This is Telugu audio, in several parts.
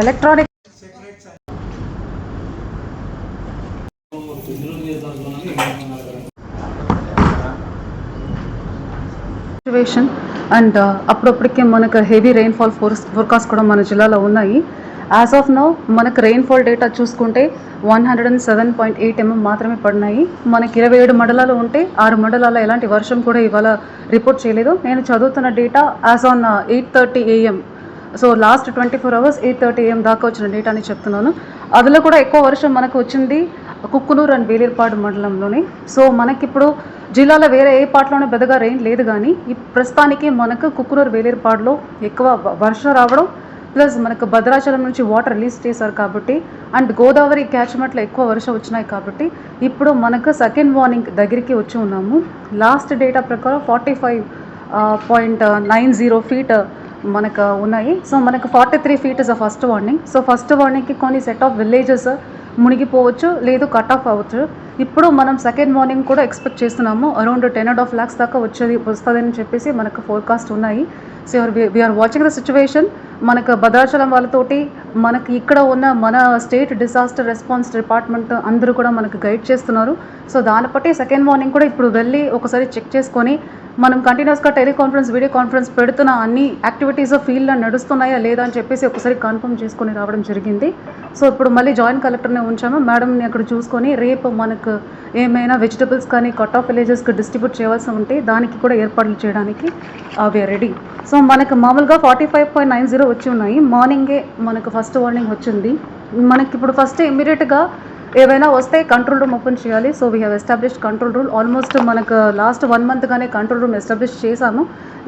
ఎలక్ట్రానిక్ సిచ్యువేషన్ అండ్ అప్పుడప్పటికే మనకు హెవీ రెయిన్ఫాల్ ఫోర్స్ ఫోర్కాస్ట్ కూడా మన జిల్లాలో ఉన్నాయి. యాజ్ ఆఫ్ నో మనకు రెయిన్ఫాల్ డేటా చూసుకుంటే one hundred and seven point eight mm మాత్రమే పడినాయి. మనకి ఇరవై ఏడు మండలాలు ఉంటే ఆరు మండలాల ఎలాంటి వర్షం కూడా ఇవాళ రిపోర్ట్ చేయలేదు. నేను చదువుతున్న data as on eight thirty AM so last twenty four hours eight thirty AM దాకా వచ్చిన డేటాని చెప్తున్నాను. అందులో కూడా ఎక్కువ వర్షం మనకు వచ్చింది కుక్కునూరు అండ్ వేలేర్పాడు మండలంలోనే. సో మనకిప్పుడు జిల్లాలో వేరే ఏ పాటలోనే పెద్దగా రెయిన్ లేదు కానీ ఈ ప్రస్తుతానికి మనకు కుక్కునూరు వేలేర్పాడులో ఎక్కువ వర్షం రావడం ప్లస్ మనకు భద్రాచలం నుంచి వాటర్ రిలీజ్ చేశారు కాబట్టి అండ్ గోదావరి క్యాచ్మెంట్లో ఎక్కువ వర్షం వచ్చినాయి కాబట్టి ఇప్పుడు మనకు సెకండ్ వార్నింగ్ దగ్గరికి వచ్చి ఉన్నాము. లాస్ట్ డేటా ప్రకారం forty five point nine zero feet మనకు ఉన్నాయి. సో మనకు forty three feet is a first warning so first వార్నింగ్కి కొన్ని సెట్ ఆఫ్ విలేజెస్ మునిగిపోవచ్చు లేదు కట్ ఆఫ్ అవ్వచ్చు. ఇప్పుడు మనం సెకండ్ మార్నింగ్ కూడా ఎక్స్పెక్ట్ చేస్తున్నాము. Around ten and half lakhs దాకా వచ్చేది వస్తుందని చెప్పేసి మనకు ఫోర్కాస్ట్ ఉన్నాయి. So we're watching the situation మనకు భద్రాచలం వాళ్ళతోటి మనకి ఇక్కడ ఉన్న మన స్టేట్ డిజాస్టర్ రెస్పాన్స్ డిపార్ట్మెంట్ అందరూ కూడా మనకు గైడ్ చేస్తున్నారు. సో దాన్ని బట్టి సెకండ్ మార్నింగ్ కూడా ఇప్పుడు వెళ్ళి ఒకసారి చెక్ చేసుకొని మనం కంటిన్యూస్గా టెలికాన్ఫరెన్స్ వీడియో కాన్ఫరెన్స్ పెడుతున్న అన్ని యాక్టివిటీస్ ఫీల్డ్లో నడుస్తున్నాయా లేదా అని చెప్పేసి ఒకసారి కన్ఫర్మ్ చేసుకొని రావడం జరిగింది. సో ఇప్పుడు మళ్ళీ జాయింట్ కలెక్టర్ని ఉంచాము. మేడంని అక్కడ చూసుకొని రేపు మనకు ఏమైనా వెజిటబుల్స్ కానీ కట్ ఆఫ్ విలేజెస్కి డిస్ట్రిబ్యూట్ చేయవలసి ఉంటే దానికి కూడా ఏర్పాట్లు చేయడానికి అవి రెడీ సో మనకు మామూలుగా forty five point nine zero వచ్చి ఉన్నాయి. మార్నింగే మనకు ఫస్ట్ వార్నింగ్ వచ్చింది. మనకి ఇప్పుడు ఫస్ట్ ఇమీడియట్గా ఏవైనా వస్తే కంట్రోల్ రూమ్ ఓపెన్ చేయాలి. So we have established control room almost మనకు లాస్ట్ వన్ మంత్గానే కంట్రోల్ రూమ్ ఎస్టాబ్లిష్ చేశాము.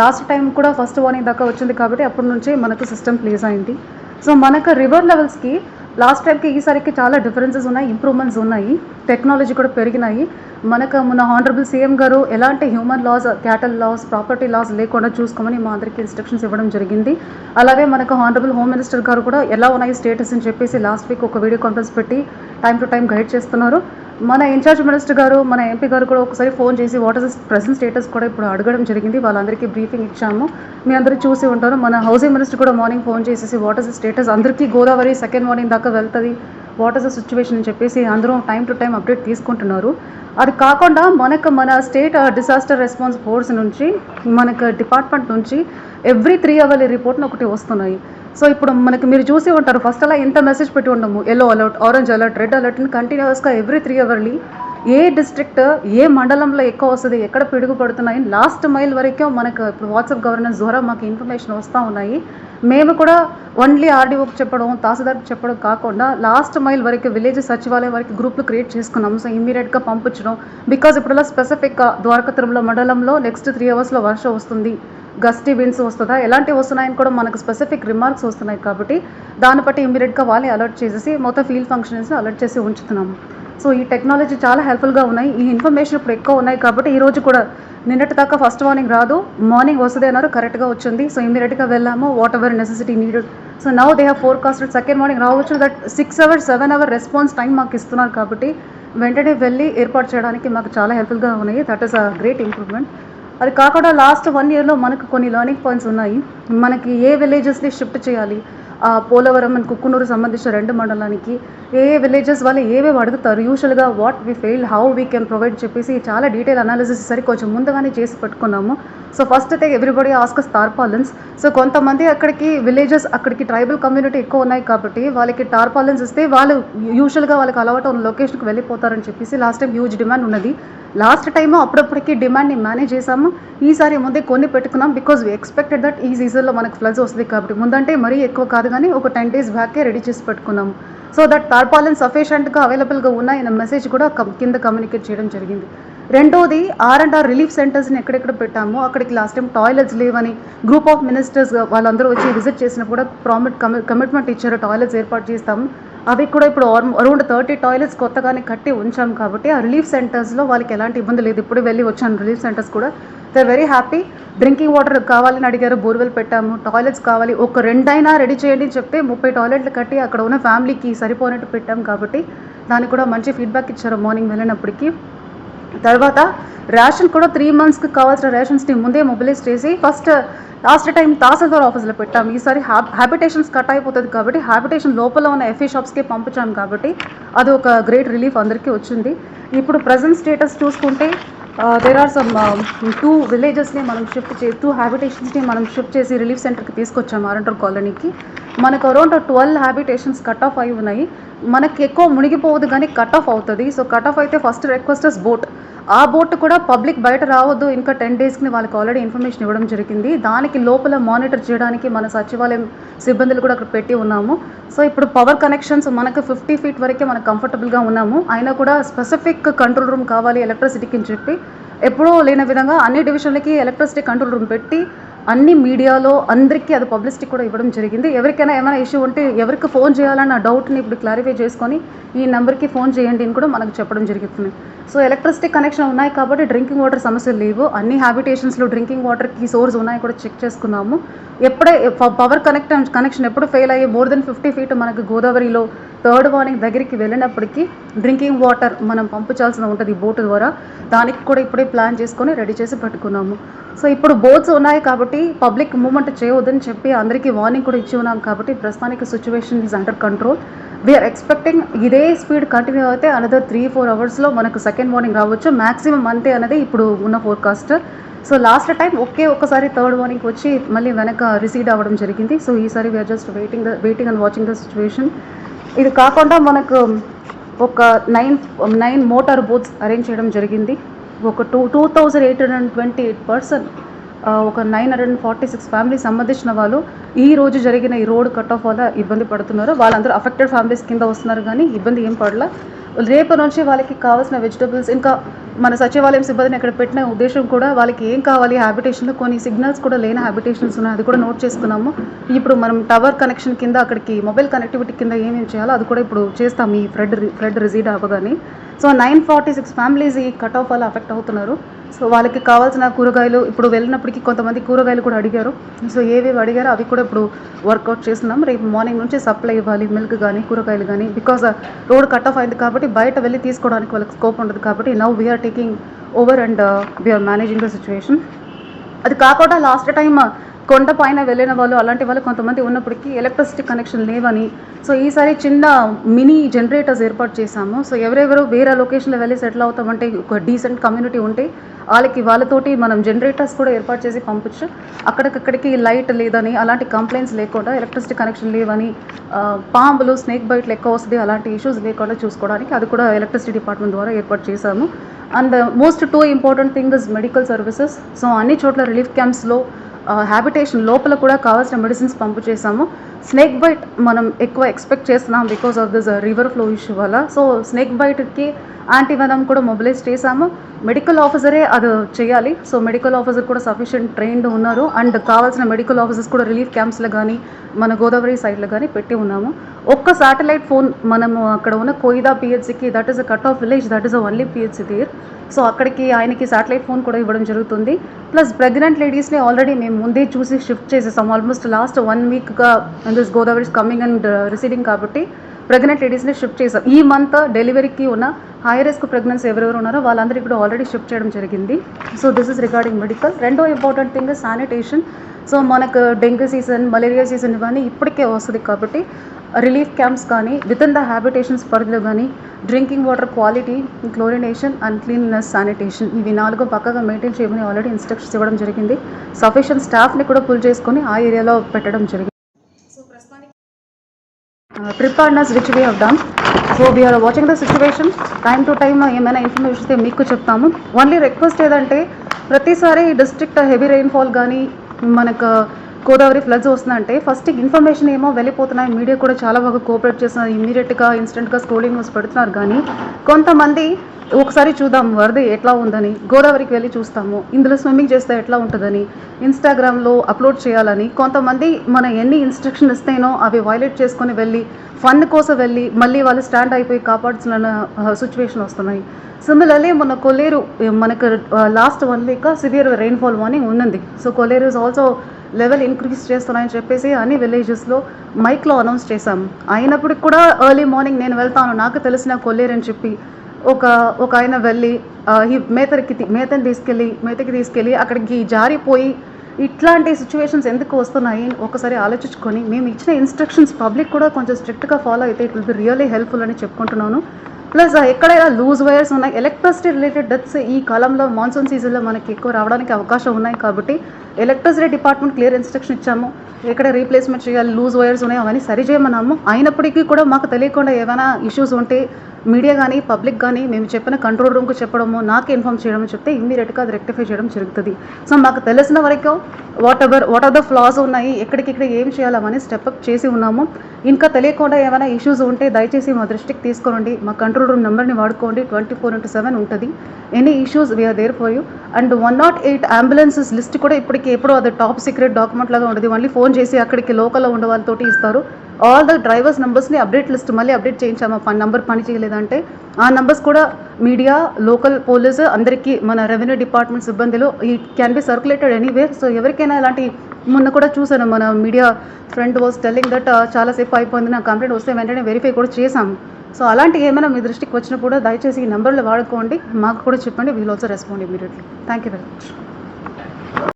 లాస్ట్ టైం కూడా ఫస్ట్ వార్నింగ్ దాకా వచ్చింది కాబట్టి అప్పటి నుంచి మనకు సిస్టమ్ ప్లేస్ అయింది. సో మనకు రివర్ లెవెల్స్కి లాస్ట్ టైంకి ఈసారికి చాలా డిఫరెన్సెస్ ఉన్నాయి ఇంప్రూవ్మెంట్స్ ఉన్నాయి టెక్నాలజీ కూడా పెరిగినాయి. మనకు మన హానరబుల్ సీఎం గారు ఎలాంటి human loss cattle loss property loss లేకుండా చూసుకోమని మా అందరికీ ఇన్స్ట్రక్షన్స్ ఇవ్వడం జరిగింది. అలాగే మనకు హానరబుల్ హోమ్ మినిస్టర్ గారు కూడా ఎలా ఉన్నాయి స్టేటస్ అని చెప్పేసి లాస్ట్ వీక్ ఒక వీడియో కాన్ఫరెన్స్ పెట్టి టైం టు టైం గైడ్ చేస్తున్నారు. మన ఇన్ఛార్జ్ మినిస్టర్ గారు మన ఎంపీ గారు కూడా ఒకసారి ఫోన్ చేసి వాట్ ఇస్ ప్రెసెంట్ స్టేటస్ కూడా ఇప్పుడు అడగడం జరిగింది. వాళ్ళందరికీ బ్రీఫింగ్ ఇచ్చాము. మీ అందరూ చూసి ఉంటారు. మన హౌసింగ్ మినిస్టర్ కూడా మార్నింగ్ ఫోన్ చేసేసి వాట్ ఇస్ స్టేటస్? అందరికీ గోదావరి సెకండ్ మార్నింగ్ దాకా వెళ్తుంది. వాట్ ఇస్ ద సిచ్యువేషన్ అని చెప్పేసి అందరూ టైం టు టైం అప్డేట్ తీసుకుంటున్నారు. అది కాకుండా మనకు మన స్టేట్ డిసాస్టర్ రెస్పాన్స్ ఫోర్స్ నుంచి మనకు డిపార్ట్మెంట్ నుంచి ఎవ్రీ త్రీ అవర్లీ రిపోర్ట్ని ఒకటి వస్తున్నాయి. సో ఇప్పుడు మనకి మీరు చూసి ఉంటారు ఫస్ట్ అలా ఇంత మెసేజ్ పెట్టి ఉండము. Yellow alert orange alert red అలర్ట్ని కంటిన్యూస్గా ఎవ్రీ త్రీ అవర్లీ ఏ డిస్ట్రిక్ట్ ఏ మండలంలో ఎక్కువ వస్తుంది ఎక్కడ పిడుగు పడుతున్నాయి లాస్ట్ మైల్ వరకే మనకు ఇప్పుడు వాట్సాప్ గవర్నెన్స్ ద్వారా మాకు ఇన్ఫర్మేషన్ వస్తూ ఉన్నాయి. మేము కూడా ఓన్లీ ఆర్డీఓకి చెప్పడం తహసీల్దార్కి చెప్పడం కాకుండా లాస్ట్ మైల్ వరకు విలేజ్ సచివాలయం వరకు గ్రూప్లు క్రియేట్ చేసుకున్నాము. సో ఇమీడియట్గా పంపించడం. బికాజ్ ఇప్పుడులా స్పెసిఫిక్గా uh, ద్వారకా తిరుమల మండలంలో నెక్స్ట్ త్రీ అవర్స్లో వర్షం వస్తుంది. గస్టీ విండ్స్ వస్తుందా? ఎలాంటివి వస్తున్నాయని కూడా మనకు స్పెసిఫిక్ రిమార్క్స్ వస్తున్నాయి కాబట్టి దాన్ని బట్టి ఇమీడియట్గా వాళ్ళే అలర్ట్ చేసేసి మొత్తం ఫీల్డ్ ఫంక్షన్స్ని అలర్ట్ చేసి ఉంచుతున్నాము. సో ఈ టెక్నాలజీ చాలా హెల్ప్ఫుల్గా ఉన్నాయి. ఈ ఇన్ఫర్మేషన్ ఇప్పుడు ఎక్కువ ఉన్నాయి కాబట్టి ఈ రోజు కూడా నిన్నటి దాకా ఫస్ట్ మార్నింగ్ రాదు. మార్నింగ్ వస్తుంది అన్నారు కరెక్ట్గా వచ్చింది. సో ఇమీడియట్గా వెళ్ళాము what ever necessity needed so now they have forecasted second morning రావచ్చు that six hour seven hour response time మాకు ఇస్తున్నారు కాబట్టి వెంటనే వెళ్ళి ఏర్పాటు చేయడానికి మాకు చాలా హెల్ప్ఫుల్గా ఉన్నాయి. That is a great improvement అది కాకుండా లాస్ట్ వన్ ఇయర్లో మనకు కొన్ని లర్నింగ్ పాయింట్స్ ఉన్నాయి. మనకి ఏ విలేజెస్ని షిఫ్ట్ చేయాలి పోలవరం అండ్ కుక్కునూరు సంబంధించిన రెండు మండలానికి ఏ ఏ విలేజెస్ వాళ్ళు ఏవేవి అడుగుతారు యూజువల్గా what we fail how we can provide చెప్పేసి చాలా డీటెయిల్ అనాలిసిస్ సరే కొంచెం ముందుగానే చేసి పెట్టుకున్నాము. సో ఫస్ట్ అయితే ఎవ్రీబడి ఆస్కస్ టార్పాలెన్స్ సో కొంతమంది అక్కడికి విలేజెస్ అక్కడికి ట్రైబల్ కమ్యూనిటీ ఎక్కువ ఉన్నాయి కాబట్టి వాళ్ళకి టార్పాలెన్స్ ఇస్తే వాళ్ళు యూజువల్గా వాళ్ళకి అలవాటు ఉన్న లొకేషన్కి వెళ్ళిపోతారని చెప్పేసి లాస్ట్ టైం హ్యూజ్ డిమాండ్ ఉన్నది. లాస్ట్ టైం అప్పుడప్పటికి డిమాండ్ని మేనేజ్ చేసాము ఈసారి ముందే కొన్ని పెట్టుకున్నాం బికాజ్ వీ ఎక్స్పెక్టెడ్ దట్ ఈ సీజన్లో మనకు ఫ్లడ్స్ వస్తుంది కాబట్టి. ముందంటే మరీ ఎక్కువ కాదు కానీ ఒక టెన్ డేస్ బ్యాకే రెడీ చేసి పెట్టుకున్నాము. సో దట్ టార్పాలిన్ సఫిషియెంట్గా అవైలబుల్గా ఉన్నాయన్న మెసేజ్ కూడా కింద కమ్యూనికేట్ చేయడం జరిగింది. రెండోది ఆర్ అండ్ ఆర్ రిలీఫ్ సెంటర్స్ని ఎక్కడెక్కడ పెట్టామో అక్కడికి లాస్ట్ టైం టాయిలెట్స్ లేవని గ్రూప్ ఆఫ్ మినిస్టర్స్ వాళ్ళందరూ వచ్చి విజిట్ చేసినప్పుడు కూడా ప్రామిట్ కమిట్మెంట్ ఇచ్చారు టాయిలెట్స్ ఏర్పాటు చేస్తాము. అవి కూడా ఇప్పుడు అరౌండ్ థర్టీ టాయిలెట్స్ కొత్తగానే కట్టి ఉంచాం కాబట్టి ఆ రిలీఫ్ సెంటర్స్లో వాళ్ళకి ఎలాంటి ఇబ్బంది లేదు. ఇప్పుడు వెళ్ళి వచ్చాను రిలీఫ్ సెంటర్స్ కూడా. They very happy drinking water కావాలని అడిగారు బోర్వెల్ పెట్టాము. టాయిలెట్స్ కావాలి. ఒక రెండైనా రెడీ చేయండి చెప్తే ముప్పై టాయిలెట్లు కట్టి అక్కడ ఉన్న ఫ్యామిలీకి సరిపోయినట్టు పెట్టాం కాబట్టి దానికి కూడా మంచి ఫీడ్బ్యాక్ ఇచ్చారు మార్నింగ్ వెళ్ళినప్పటికీ. తర్వాత రేషన్ కూడా త్రీ మంత్స్కి కావాల్సిన రేషన్స్ని ముందే మొబిలైజ్ చేసి ఫస్ట్ లాస్ట్ టైం తహసీల్దార్ ఆఫీస్లో పెట్టాం. ఈసారి హ్యాబ్ హ్యాబిటేషన్స్ కట్ అయిపోతుంది కాబట్టి హ్యాబిటేషన్ లోపల ఉన్న ఎఫ్ఏ షాప్స్కి పంపించాం కాబట్టి అది ఒక గ్రేట్ రిలీఫ్ అందరికీ వచ్చింది. ఇప్పుడు ప్రజెంట్ స్టేటస్ చూసుకుంటే దేర్ ఆర్ సమ్ టూ విలేజెస్ని మనం షిఫ్ట్ చే టూ హ్యాబిటేషన్స్ని మనం షిఫ్ట్ చేసి రిలీఫ్ సెంటర్కి తీసుకొచ్చాం ఆరంటర్ కాలనీకి. మనకు around twelve habitations cut off అయి ఉన్నాయి. మనకి ఎక్కువ మునిగిపోవద్దు కానీ కట్ ఆఫ్ అవుతుంది. సో కట్ ఆఫ్ అయితే ఫస్ట్ రిక్వెస్టర్స్ బోట్ ఆ బోట్ కూడా పబ్లిక్ బయట రావద్దు. ఇంకా టెన్ డేస్కి వాళ్ళకి ఆల్రెడీ ఇన్ఫర్మేషన్ ఇవ్వడం జరిగింది. దానికి లోపల మానిటర్ చేయడానికి మన సచివాలయం సిబ్బందులు కూడా అక్కడ పెట్టి ఉన్నాము. సో ఇప్పుడు పవర్ కనెక్షన్స్ మనకు ఫిఫ్టీ ఫీట్ వరకే మనకు కంఫర్టబుల్గా ఉన్నాము. అయినా కూడా స్పెసిఫిక్ కంట్రోల్ రూమ్ కావాలి ఎలక్ట్రిసిటీకి చెప్పి ఎప్పుడూ లేని విధంగా అన్ని డివిజన్లకి ఎలక్ట్రిసిటీ కంట్రోల్ రూమ్ పెట్టి అన్ని మీడియాలో అందరికీ అది పబ్లిసిటీ కూడా ఇవ్వడం జరిగింది. ఎవరికైనా ఏమైనా ఇష్యూ ఉంటే ఎవరికి ఫోన్ చేయాలన్న డౌట్ని ఇప్పుడు క్లారిఫై చేసుకొని ఈ నెంబర్కి ఫోన్ చేయండి అని కూడా మనకు చెప్పడం జరుగుతుంది. సో ఎలక్ట్రిసిటీ కనెక్షన్ ఉన్నాయి కాబట్టి డ్రింకింగ్ వాటర్ సమస్యలు లేవు. అన్ని హ్యాబిటేషన్స్లో డ్రింకింగ్ వాటర్కి సోర్స్ ఉన్నాయి కూడా చెక్ చేసుకున్నాము. ఎప్పుడే పవర్ కనెక్ట్ కనెక్షన్ ఎప్పుడు ఫెయిల్ అయ్యి మోర్ దెన్ ఫిఫ్టీ ఫీట్ మనకు గోదావరిలో థర్డ్ వార్నింగ్ దగ్గరికి వెళ్ళినప్పటికీ డ్రింకింగ్ వాటర్ మనం పంపించాల్సిన ఉంటుంది బోటు ద్వారా. దానికి కూడా ఇప్పుడే ప్లాన్ చేసుకొని రెడీ చేసి పెట్టుకున్నాము. సో ఇప్పుడు బోట్స్ ఉన్నాయి కాబట్టి పబ్లిక్ మూవ్మెంట్ చేయవద్దని చెప్పి అందరికీ వార్నింగ్ కూడా ఇచ్చి ఉన్నాం కాబట్టి ప్రస్తుతానికి situation is under control we are expecting ఇదే స్పీడ్ కంటిన్యూ అయితే అనదర్ త్రీ ఫోర్ అవర్స్లో మనకు సెకండ్ వార్నింగ్ రావచ్చు. మ్యాక్సిమం అంతే అనేది ఇప్పుడు ఉన్న ఫోర్కాస్ట్ సో లాస్ట్ టైం ఒకే ఒక్కసారి థర్డ్ వార్నింగ్ వచ్చి మళ్ళీ వెనక రిసీడ్ అవ్వడం జరిగింది. సో ఈసారి we are just waiting the waiting and watching the situation ఇది కాకుండా మనకు ఒక nine nine motor boats arrange చేయడం జరిగింది. ఒక two two thousand eight hundred twenty eight person ఒక nine hundred and forty six families సంబంధించిన వాళ్ళు ఈ రోజు జరిగిన ఈ రోడ్ కట్ ఆఫ్ వల్ల ఇబ్బంది పడుతున్నారు. వాళ్ళందరూ అఫెక్టెడ్ ఫ్యామిలీస్ కింద వస్తున్నారు కానీ ఇబ్బంది ఏం పడలా. రేపు నుంచి వాళ్ళకి కావాల్సిన వెజిటబుల్స్ ఇంకా మన సచివాలయం సిబ్బందిని ఇక్కడ పెట్టిన ఉద్దేశం కూడా వాళ్ళకి ఏం కావాలి హ్యాబిటేషన్లో కొన్ని సిగ్నల్స్ కూడా లేని హ్యాబిటేషన్స్ ఉన్నాయి. అది కూడా నోట్ చేసుకున్నాము. ఇప్పుడు మనం టవర్ కనెక్షన్ కింద అక్కడికి మొబైల్ కనెక్టివిటీ కింద ఏమేమి చేయాలో అది కూడా ఇప్పుడు చేస్తాం ఈ ఫ్లడ్ ఫ్లడ్ రిజీడ్ అవ్వగానే so nine forty six families ఈ కట్ ఆఫ్ వల్ల అఫెక్ట్ అవుతున్నారు. సో వాళ్ళకి కావాల్సిన కూరగాయలు ఇప్పుడు వెళ్ళినప్పటికీ కొంతమంది కూరగాయలు కూడా అడిగారు. సో ఏవేవి అడిగారో అవి కూడా ఇప్పుడు వర్కౌట్ చేస్తున్నాం. రేపు మార్నింగ్ నుంచి సప్లై ఇవ్వాలి మిల్క్ కానీ కూరగాయలు కానీ బికాస్ రోడ్ కట్ ఆఫ్ అయింది కాబట్టి కాబట్టి బయట వెళ్ళి తీసుకోవడానికి వాళ్ళకి స్కోప్ ఉండదు కాబట్టి now we are taking over and we are managing the situation అది కాకుండా లాస్ట్ టైం కొండ పైన వెళ్ళిన వాళ్ళు అలాంటి వాళ్ళు కొంతమంది ఉన్నప్పటికీ ఎలక్ట్రిసిటీ కనెక్షన్ లేవని. సో ఈసారి చిన్న మినీ జనరేటర్స్ ఏర్పాటు చేశాము. సో ఎవరెవరు వేరే లొకేషన్లో వెళ్ళి సెటిల్ అవుతామంటే ఒక డీసెంట్ కమ్యూనిటీ ఉంటే వాళ్ళకి వాళ్ళతోటి మనం జనరేటర్స్ కూడా ఏర్పాటు చేసి పంపించు అక్కడికక్కడికి లైట్ లేదని అలాంటి కంప్లైంట్స్ లేకుండా ఎలక్ట్రిసిటీ కనెక్షన్ లేవని పాంబులు స్నేక్ బైట్లు ఎక్కువ వస్తుంది అలాంటి ఇష్యూస్ లేకుండా చూసుకోవడానికి అది కూడా ఎలక్ట్రిసిటీ డిపార్ట్మెంట్ ద్వారా ఏర్పాటు చేశాము. And most too important thing is medical services so అన్ని చోట్ల రిలీఫ్ క్యాంప్స్లో హ్యాబిటేషన్ లోపల కూడా కావాల్సిన మెడిసిన్స్ పంపు చేసాము స్నేక్ బైట్ మనం ఎక్కువ ఎక్స్పెక్ట్ చేస్తున్నాం because of this river flow issue వల్ల. సో స్నేక్ బైట్కి యాంటీవెనమ్ కూడా మొబిలైజ్ చేశాము. మెడికల్ ఆఫీసరే అది చేయాలి. సో మెడికల్ ఆఫీసర్ కూడా సఫిషియెంట్ ట్రైన్డ్ ఉన్నారు. అండ్ కావాల్సిన మెడికల్ ఆఫీసర్స్ కూడా రిలీఫ్ క్యాంప్స్లో కానీ మన గోదావరి సైడ్లో కానీ పెట్టి ఉన్నాము. ఒక్క శాటిలైట్ ఫోన్ మనము అక్కడ ఉన్న Koida పిహెచ్సికి that is a cut off village that is a only PHC there so అక్కడికి ఆయనకి శాటిలైట్ ఫోన్ కూడా ఇవ్వడం జరుగుతుంది. ప్లస్ ప్రెగ్నెంట్ లేడీస్ని ఆల్రెడీ మేము ముందే చూసి షిఫ్ట్ చేసేసాము. ఆల్మోస్ట్ లాస్ట్ వన్ వీక్గా this Godavari coming and receding కాబట్టి ప్రెగ్నెంట్ లేడీస్ని షిఫ్ట్ చేసాం ఈ మంత్ డెలివరీకి ఉన్న హై రిస్క్ ప్రెగ్నెన్సీ ఎవరెవరు ఉన్నారో వాళ్ళందరికీ కూడా ఆల్రెడీ షిఫ్ట్ చేయడం జరిగింది. So this is regarding medical రెండో ఇంపార్టెంట్ థింగ్ శానిటేషన్ సో మనకు డెంగ్యూ సీజన్ మలేరియా సీజన్ ఇవన్నీ ఇప్పటికే వస్తుంది కాబట్టి రిలీఫ్ క్యాంప్స్ కానీ విత్ ఇన్ ద హ్యాబిటేషన్స్ పరిధిలో కానీ drinking water quality chlorination and cleanness sanitation ఇవి నాలుగు పక్కగా మెయింటైన్ చేయమని ఆల్రెడీ ఇన్స్ట్రక్షన్స్ ఇవ్వడం జరిగింది. సఫిషియంట్ స్టాఫ్ని కూడా పుల్ చేసుకొని ఆ ఏరియాలో పెట్టడం జరిగింది. Preparedness which we have done so we are watching the situation time to time ఏమైనా ఇన్ఫర్మేషన్ ఇస్తే మీకు చెప్తాము. ఓన్లీ రిక్వెస్ట్ ఏదంటే ప్రతిసారి డిస్ట్రిక్ట్ హెవీ రెయిన్ఫాల్ కానీ మనకు గోదావరి ఫ్లడ్స్ వస్తుందంటే ఫస్ట్ ఇన్ఫర్మేషన్ ఏమో వెళ్ళిపోతున్నాయి. మీడియా కూడా చాలా బాగా కోఆపరేట్ చేస్తున్నారు. ఇమీడియట్గా ఇన్స్టెంట్గా స్క్రోలింగ్ న్యూస్ పెడుతున్నారు. కానీ కొంతమంది ఒకసారి చూద్దాం వరద ఎట్లా ఉందని గోదావరికి వెళ్ళి చూస్తాము. ఇందులో స్విమ్మింగ్ చేస్తే ఎట్లా ఉంటుందని ఇన్స్టాగ్రామ్లో అప్లోడ్ చేయాలని కొంతమంది మన ఎన్ని ఇన్స్ట్రక్షన్ ఇస్తేనో అవి వైలేట్ చేసుకొని వెళ్ళి ఫన్ కోసం వెళ్ళి మళ్ళీ వాళ్ళు స్టాండ్ అయిపోయి కాపాడుతున్న సిచ్యువేషన్ వస్తున్నాయి. సిమిలర్లీ మన కొల్లేరు మనకు last one week severe rainfall warning ఉన్నది so Kolleru is also level increase చేస్తున్నాయని చెప్పేసి అన్ని విలేజెస్లో మైక్లో అనౌన్స్ చేశాం. అయినప్పటికి కూడా ఎర్లీ మార్నింగ్ నేను వెళ్తాను. నాకు తెలిసిన కొల్లేరని అని చెప్పి ఒక ఒక ఆయన వెళ్ళి ఈ మేతకి మేతని తీసుకెళ్ళి మేతకి తీసుకెళ్ళి అక్కడికి జారిపోయి ఇట్లాంటి సిచ్యువేషన్స్ ఎందుకు వస్తున్నాయి ఒకసారి ఆలోచించుకొని మేము ఇచ్చిన ఇన్స్ట్రక్షన్స్ పబ్లిక్ కూడా కొంచెం స్ట్రిక్ట్గా ఫాలో అయితే it will be really helpful అని చెప్పుకుంటున్నాను. ప్లస్ ఎక్కడైనా లూజ్ వైర్స్ ఉన్నాయి. ఎలక్ట్రిసిటీ రిలేటెడ్ డెత్స్ ఈ కాలంలో మాన్సూన్ సీజన్లో మనకి ఎక్కువ రావడానికి అవకాశం ఉన్నాయి కాబట్టి ఎలక్ట్రిసిటీ డిపార్ట్మెంట్ క్లియర్ ఇన్స్ట్రక్షన్ ఇచ్చాము. ఎక్కడ రీప్లేస్మెంట్ చేయాలి లూజ్ వైర్స్ ఉన్నాయి అవన్నీ సరి చేయమన్నాము. అయినప్పటికీ కూడా మాకు తెలియకుండా ఏమైనా ఇష్యూస్ ఉంటే మీడియా కానీ పబ్లిక్ కానీ మేము చెప్పిన కంట్రోల్ రూమ్కి చెప్పడము నాకు ఇన్ఫామ్ చేయడం చెప్తే ఇమ్మీడియట్గా అది రెక్టిఫై చేయడం జరుగుతుంది. సో మాకు తెలిసిన వరకు what ever what are the flaws ఉన్నాయి ఎక్కడికిక్కడ ఏం చేయాలని స్టెప్ అప్ చేసి ఉన్నాము. ఇంకా తెలియకుండా ఏమైనా ఇష్యూస్ ఉంటే దయచేసి మా దృష్టికి తీసుకోండి మా కంట్రోల్ రూమ్ నెంబర్ని వాడుకోండి. ట్వంటీ ఫోర్ ఇంటూ సెవెన్ ఉంటుంది. Any issues we are there for you and one not eight ambulances list కూడా ఇప్పటికి ఎప్పుడో అది టాప్ సీక్రెట్ డాక్యుమెంట్ లాగా ఉండదు. మళ్ళీ ఫోన్ చేసి అక్కడికి లోకల్లో ఉండే వాళ్ళతోటి ఇస్తారు. ఆల్ ద డ్రైవర్స్ నెంబర్స్ని అప్డేట్ లిస్ట్ మళ్ళీ అప్డేట్ చేయించాము ఆ నెంబర్ పని చేయలేదంటే ఆ నెంబర్స్ కూడా మీడియా లోకల్ పోలీస్ అందరికీ మన రెవెన్యూ డిపార్ట్మెంట్ సిబ్బందిలో ఈ can be circulated anyway so ఎవరికైనా ఇలాంటి మొన్న కూడా చూసాను మన media friend was telling that చాలాసేపు అయిపోయింది. నా కంప్లైంట్ వస్తే వెంటనే వెరిఫై కూడా చేశాము. సో అలాంటి ఏమైనా మీ దృష్టికి వచ్చినప్పుడు దయచేసి ఈ నెంబర్లు వాడుకోండి. మాకు కూడా చెప్పండి. We'll also respond immediately thank you very much